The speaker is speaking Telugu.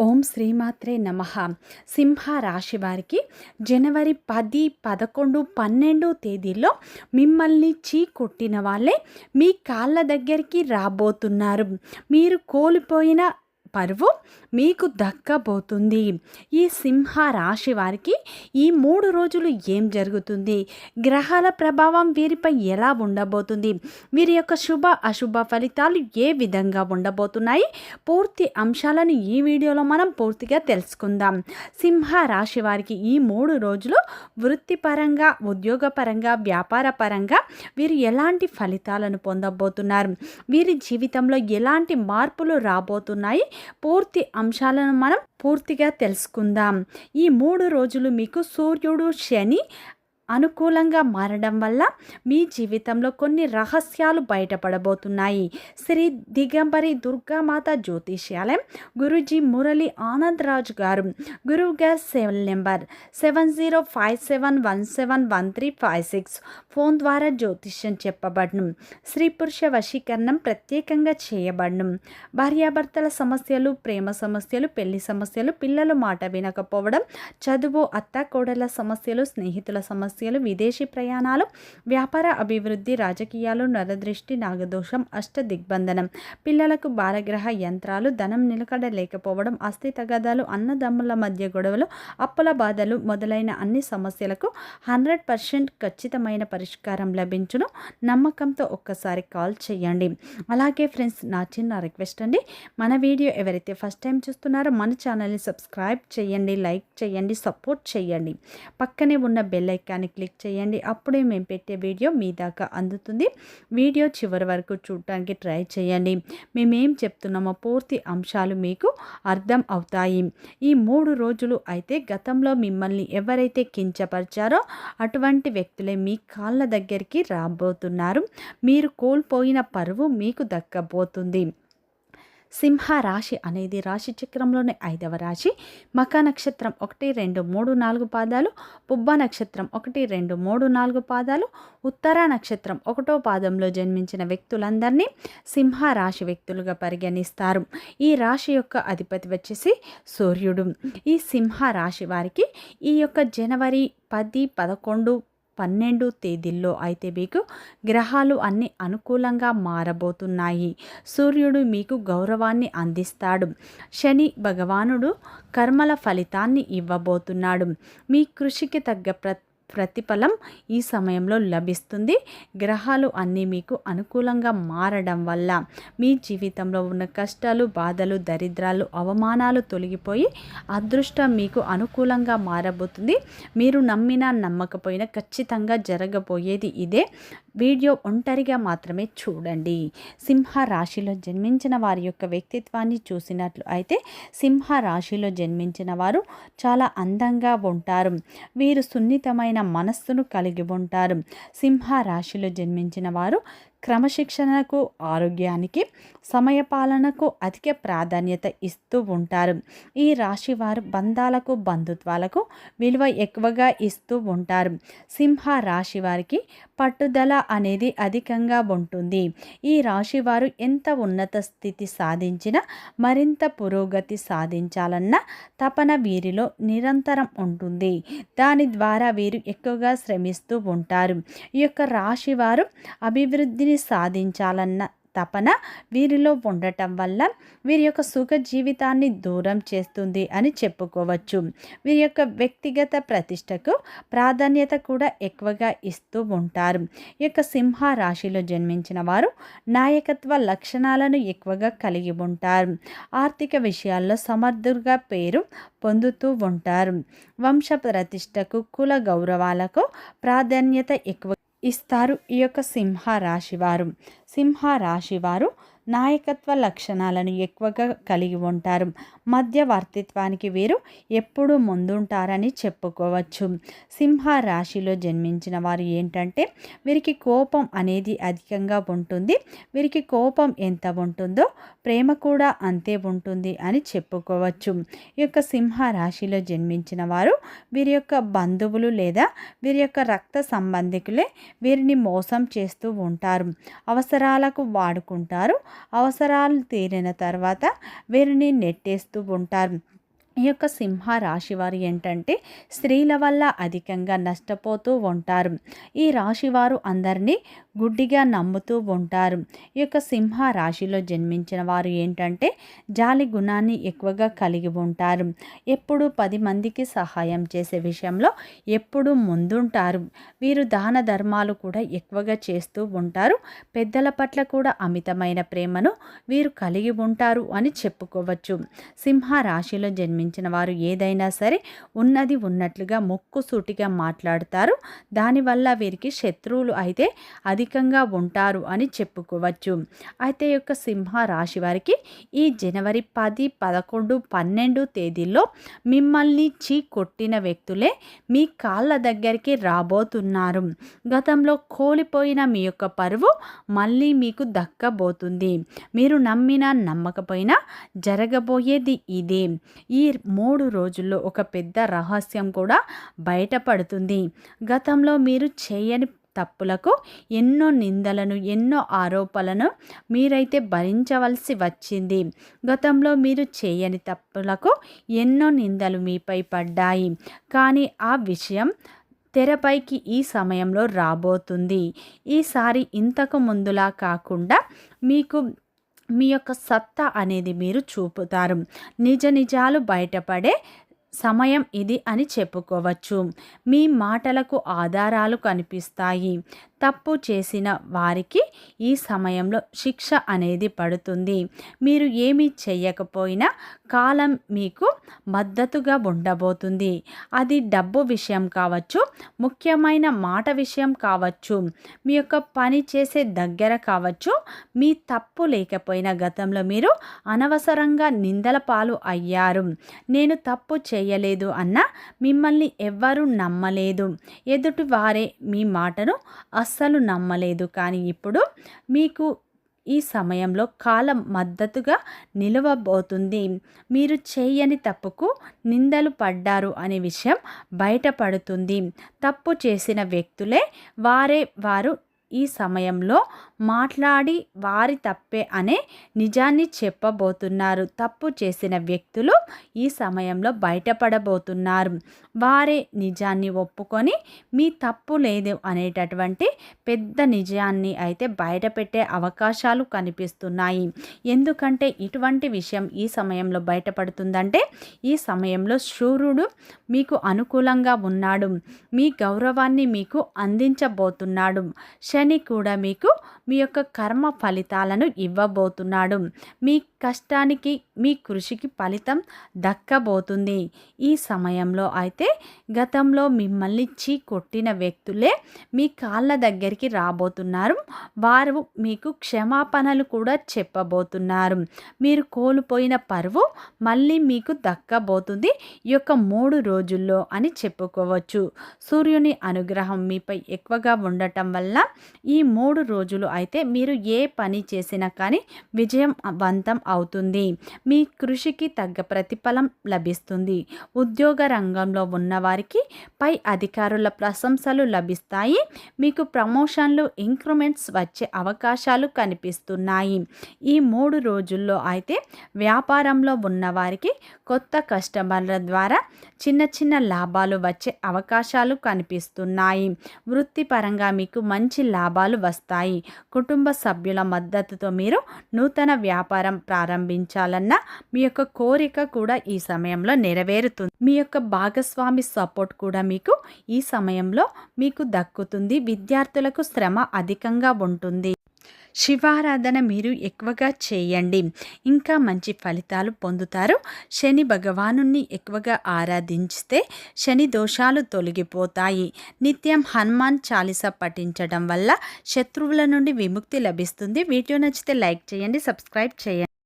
ఓం శ్రీమాత్రే నమ. సింహ రాశి వారికి జనవరి పది పదకొండు పన్నెండు తేదీల్లో మిమ్మల్ని చీ కొట్టిన వాళ్ళే మీ కాళ్ళ దగ్గరికి రాబోతున్నారు. మీరు కోల్పోయిన పరువు మీకు దక్కబోతుంది. ఈ సింహ రాశి వారికి ఈ మూడు రోజులు ఏం జరుగుతుంది? గ్రహాల ప్రభావం వీరిపై ఎలా ఉండబోతుంది? వీరి యొక్క శుభ అశుభ ఫలితాలు ఏ విధంగా ఉండబోతున్నాయి? పూర్తి అంశాలను ఈ వీడియోలో మనం పూర్తిగా తెలుసుకుందాం. సింహ రాశి వారికి ఈ మూడు రోజులు వృత్తిపరంగా ఉద్యోగపరంగా వ్యాపార పరంగా వీరు ఎలాంటి ఫలితాలను పొందబోతున్నారు? వీరి జీవితంలో ఎలాంటి మార్పులు రాబోతున్నాయి? పూర్తి అంశాలను మనం పూర్తిగా తెలుసుకుందాం. ఈ మూడు రోజులు మీకు సూర్యుడు శని అనుకూలంగా మారడం వల్ల మీ జీవితంలో కొన్ని రహస్యాలు బయటపడబోతున్నాయి. శ్రీ దిగంబరి దుర్గామాత జ్యోతిష్యాలయం గురుజీ మురళి ఆనందరాజు గారు గురువు గారు seven number seven zero five seven one seven one three five six phone ద్వారా జ్యోతిష్యం చెప్పబడను. స్త్రీ పురుష వశీకరణం ప్రత్యేకంగా చేయబడను. భార్యాభర్తల సమస్యలు ప్రేమ సమస్యలు పెళ్ళి సమస్యలు పిల్లలు మాట వినకపోవడం చదువు అత్త కోడల సమస్యలు స్నేహితుల సమస్యలు సమస్యలు విదేశీ ప్రయాణాలు వ్యాపార అభివృద్ధి రాజకీయాలు నరదృష్టి నాగదోషం అష్ట దిగ్బంధనం పిల్లలకు బాలగ్రహ యంత్రాలు ధనం నిలకడ లేకపోవడం అస్థి తగాదాలు అన్నదమ్ముల మధ్య గొడవలు అప్పుల బాధలు మొదలైన అన్ని సమస్యలకు హండ్రెడ్ పర్సెంట్ ఖచ్చితమైన పరిష్కారం లభించును. నమ్మకంతో ఒక్కసారి కాల్ చేయండి. అలాగే ఫ్రెండ్స్ నా చిన్న రిక్వెస్ట్ అండి. మన వీడియో ఎవరైతే ఫస్ట్ టైం చూస్తున్నారో మన ఛానల్ని సబ్స్క్రైబ్ చేయండి లైక్ చేయండి సపోర్ట్ చేయండి. పక్కనే ఉన్న బెల్ ఐకాన్ని క్లిక్ చేయండి. అప్పుడే మేము పెట్టే వీడియో మీ దాకా అందుతుంది. వీడియో చివరి వరకు చూడటానికి ట్రై చేయండి. మేమేం చెప్తున్నామో పూర్తి అంశాలు మీకు అర్థం అవుతాయి. ఈ మూడు రోజులు అయితే గతంలో మిమ్మల్ని ఎవరైతే కించపరిచారో అటువంటి వ్యక్తులే మీ కాళ్ళ దగ్గరికి రాబోతున్నారు. మీరు కోల్పోయిన పరువు మీకు దక్కబోతుంది. సింహ రాశి అనేది రాశి చక్రంలోని ఐదవ రాశి. మక నక్షత్రం ఒకటి రెండు మూడు నాలుగు పాదాలు. పుబ్బ నక్షత్రం ఒకటి రెండు మూడు నాలుగు పాదాలు. ఉత్తర నక్షత్రం ఒకటో పాదంలో జన్మించిన వ్యక్తులందరినీ సింహ రాశి వ్యక్తులుగా పరిగణిస్తారు. ఈ రాశి యొక్క అధిపతి వచ్చేసి సూర్యుడు. ఈ సింహ రాశి వారికి ఈ యొక్క జనవరి పది పదకొండు పన్నెండు తేదీల్లో అయితే మీకు గ్రహాలు అన్ని అనుకూలంగా మారబోతున్నాయి. సూర్యుడు మీకు గౌరవాన్ని అందిస్తాడు. శని భగవానుడు కర్మల ఫలితాన్ని ఇవ్వబోతున్నాడు. మీ కృషికి తగ్గ ప్ర ప్రతిఫలం ఈ సమయంలో లభిస్తుంది. గ్రహాలు అన్నీ మీకు అనుకూలంగా మారడం వల్ల మీ జీవితంలో ఉన్న కష్టాలు బాధలు దరిద్రాలు అవమానాలు తొలగిపోయి అదృష్టం మీకు అనుకూలంగా మారబోతుంది. మీరు నమ్మినా నమ్మకపోయినా ఖచ్చితంగా జరగబోయేది ఇదే. వీడియో ఒంటరిగా మాత్రమే చూడండి. సింహ రాశిలో జన్మించిన వారి యొక్క వ్యక్తిత్వాన్ని చూసినట్లు అయితే సింహ రాశిలో జన్మించిన వారు చాలా అందంగా ఉంటారు. వీరు సున్నితమైన మనస్సును కలిగి ఉంటారు. సింహ రాశిలో జన్మించిన వారు క్రమశిక్షణకు ఆరోగ్యానికి సమయపాలనకు అధిక ప్రాధాన్యత ఇస్తూ ఉంటారు. ఈ రాశి వారు బంధాలకు బంధుత్వాలకు విలువ ఎక్కువగా ఇస్తూ ఉంటారు. సింహ రాశి వారికి పట్టుదల అనేది అధికంగా ఉంటుంది. ఈ రాశి వారు ఎంత ఉన్నత స్థితి సాధించినా మరింత పురోగతి సాధించాలన్న తపన వీరిలో నిరంతరం ఉంటుంది. దాని ద్వారా వీరు ఎక్కువగా శ్రమిస్తూ ఉంటారు. ఈ యొక్క రాశి వారు అభివృద్ధిని సాధించాలన్న తపన వీరిలో ఉండటం వల్ల వీరి యొక్క సుఖ జీవితాన్ని దూరం చేస్తుంది అని చెప్పుకోవచ్చు. వీరి యొక్క వ్యక్తిగత ప్రతిష్టకు ప్రాధాన్యత కూడా ఎక్కువగా ఇస్తూ ఉంటారు. ఈ యొక్క సింహ రాశిలో జన్మించిన వారు నాయకత్వ లక్షణాలను ఎక్కువగా కలిగి ఉంటారు. ఆర్థిక విషయాల్లో సమర్థులుగా పేరు పొందుతూ ఉంటారు. వంశ ప్రతిష్టకు కుల గౌరవాలకు ప్రాధాన్యత ఎక్కువ ఇస్తారు ఈ యొక్క సింహ రాశివారు సింహ రాశివారు నాయకత్వ లక్షణాలను ఎక్కువగా కలిగి ఉంటారు. మధ్యవర్తిత్వానికి వీరు ఎప్పుడు ముందుంటారని చెప్పుకోవచ్చు. సింహ రాశిలో జన్మించిన వారు ఏంటంటే వీరికి కోపం అనేది అధికంగా ఉంటుంది. వీరికి కోపం ఎంత ఉంటుందో ప్రేమ కూడా అంతే ఉంటుంది అని చెప్పుకోవచ్చు. ఈ యొక్క సింహ రాశిలో జన్మించిన వారు వీరి యొక్క బంధువులు లేదా వీరి యొక్క రక్త సంబంధికులే వీరిని మోసం చేస్తూ ఉంటారు. అవసరం అవసరాలకు వాడుకుంటారు. అవసరాలు తీరిన తర్వాత వీరిని నెట్టేస్తూ ఉంటారు. ఈ యొక్క సింహ రాశి వారు ఏంటంటే స్త్రీల వల్ల అధికంగా నష్టపోతూ ఉంటారు. ఈ రాశి వారు అందరినీ గుడ్డిగా నమ్ముతూ ఉంటారు. ఈ యొక్క సింహ రాశిలో జన్మించిన వారు ఏంటంటే జాలి గుణాన్ని ఎక్కువగా కలిగి ఉంటారు. ఎప్పుడు పది మందికి సహాయం చేసే విషయంలో ఎప్పుడు ముందుంటారు. వీరు దాన ధర్మాలు కూడా ఎక్కువగా చేస్తూ ఉంటారు. పెద్దల పట్ల కూడా అమితమైన ప్రేమను వీరు కలిగి ఉంటారు అని చెప్పుకోవచ్చు. సింహ రాశిలో జన్మించిన వారు ఏదైనా సరే ఉన్నది ఉన్నట్లుగా మొక్కుసూటిగా మాట్లాడతారు. దానివల్ల వీరికి శత్రువులు అయితే అధికంగా ఉంటారు అని చెప్పుకోవచ్చు. అయితే ఈ యొక్క సింహ రాశి వారికి ఈ జనవరి పది పదకొండు పన్నెండు తేదీల్లో మిమ్మల్ని చీ కొట్టిన వ్యక్తులే మీ కాళ్ళ దగ్గరికి రాబోతున్నారు. గతంలో కోల్పోయిన మీ యొక్క పరువు మళ్ళీ మీకు దక్కబోతుంది. మీరు నమ్మినా నమ్మకపోయినా జరగబోయేది ఇదే. ఈ మూడు రోజుల్లో ఒక పెద్ద రహస్యం కూడా బయటపడుతుంది. గతంలో మీరు చేయని తప్పులకు ఎన్నో నిందలను ఎన్నో ఆరోపణలను మీరైతే భరించవలసి వచ్చింది. గతంలో మీరు చేయని తప్పులకు ఎన్నో నిందలు మీపై పడ్డాయి. కానీ ఆ విషయం తెరపైకి ఈ సమయంలో రాబోతుంది. ఈసారి ఇంతకు ముందులా కాకుండా మీకు మీ యొక్క సత్తా అనేది మీరు చూపుతారు. నిజ నిజాలు బయటపడే సమయం ఇది అని చెప్పుకోవచ్చు. మీ మాటలకు ఆధారాలు కనిపిస్తాయి. తప్పు చేసిన వారికి ఈ సమయంలో శిక్ష అనేది పడుతుంది. మీరు ఏమీ చేయకపోయినా కాలం మీకు మద్దతుగా ఉండబోతుంది. అది డబ్బు విషయం కావచ్చు ముఖ్యమైన మాట విషయం కావచ్చు మీ యొక్క పని చేసే దగ్గర కావచ్చు మీ తప్పు లేకపోయినా గతంలో మీరు అనవసరంగా నిందల పాలు అయ్యారు. నేను తప్పు చేయలేదు అన్న మిమ్మల్ని ఎవ్వరూ నమ్మలేదు. ఎదుటి వారే మీ మాటను అస్సలు నమ్మలేదు. కానీ ఇప్పుడు మీకు ఈ సమయంలో కాలం మద్దతుగా నిలవబోతుంది. మీరు చేయని తప్పుకు నిందలు పడ్డారు అనే విషయం బయటపడుతుంది. తప్పు చేసిన వ్యక్తులే వారే వారు ఈ సమయంలో మాట్లాడి వారి తప్పే అనే నిజాన్ని చెప్పబోతున్నారు. తప్పు చేసిన వ్యక్తులు ఈ సమయంలో బయటపడబోతున్నారు. వారే నిజాన్ని ఒప్పుకొని మీ తప్పు లేదు అనేటటువంటి పెద్ద నిజాన్ని అయితే బయటపెట్టే అవకాశాలు కనిపిస్తున్నాయి. ఎందుకంటే ఇటువంటి విషయం ఈ సమయంలో బయటపడుతుందంటే ఈ సమయంలో సూర్యుడు మీకు అనుకూలంగా ఉన్నాడు. మీ గౌరవాన్ని మీకు అందించబోతున్నాడు. శని కూడా మీకు మీ యొక్క కర్మ ఫలితాలను ఇవ్వబోతున్నాడు. మీ కష్టానికి మీ కృషికి ఫలితం దక్కబోతుంది. ఈ సమయంలో అయితే గతంలో మిమ్మల్ని చీ కొట్టిన వ్యక్తులే మీ కాళ్ళ దగ్గరికి రాబోతున్నారు. వారు మీకు క్షమాపణలు కూడా చెప్పబోతున్నారు. మీరు కోల్పోయిన పరువు మళ్ళీ మీకు దక్కబోతుంది. ఈ యొక్క మూడు రోజుల్లో అని చెప్పుకోవచ్చు. సూర్యుని అనుగ్రహం మీపై ఎక్కువగా ఉండటం వల్ల ఈ మూడు రోజులు అయితే మీరు ఏ పని చేసినా కానీ విజయం వంతం అవుతుంది. మీ కృషికి తగ్గ ప్రతిఫలం లభిస్తుంది. ఉద్యోగ రంగంలో ఉన్నవారికి పై అధికారుల ప్రశంసలు లభిస్తాయి. మీకు ప్రమోషన్లు ఇంక్రిమెంట్స్ వచ్చే అవకాశాలు కనిపిస్తున్నాయి. ఈ మూడు రోజుల్లో అయితే వ్యాపారంలో ఉన్నవారికి కొత్త కస్టమర్ల ద్వారా చిన్న చిన్న లాభాలు వచ్చే అవకాశాలు కనిపిస్తున్నాయి. వృత్తిపరంగా మీకు మంచి లాభాలు వస్తాయి. కుటుంబ సభ్యుల మద్దతుతో మీరు నూతన వ్యాపారం ప్రారంభించాలన్న మీ యొక్క కోరిక కూడా ఈ సమయంలో నెరవేరుతుంది. మీ యొక్క భాగస్వామి సపోర్ట్ కూడా మీకు ఈ సమయంలో మీకు దక్కుతుంది. విద్యార్థులకు శ్రమ అధికంగా ఉంటుంది. శివారాధన మీరు ఎక్కువగా చేయండి. ఇంకా మంచి ఫలితాలు పొందుతారు. శని భగవాను ఎక్కువగా ఆరాధించితే శని దోషాలు తొలగిపోతాయి. నిత్యం హనుమాన్ చాలీస పఠించడం వల్ల శత్రువుల నుండి విముక్తి లభిస్తుంది. వీడియో నచ్చితే లైక్ చేయండి సబ్స్క్రైబ్ చేయండి.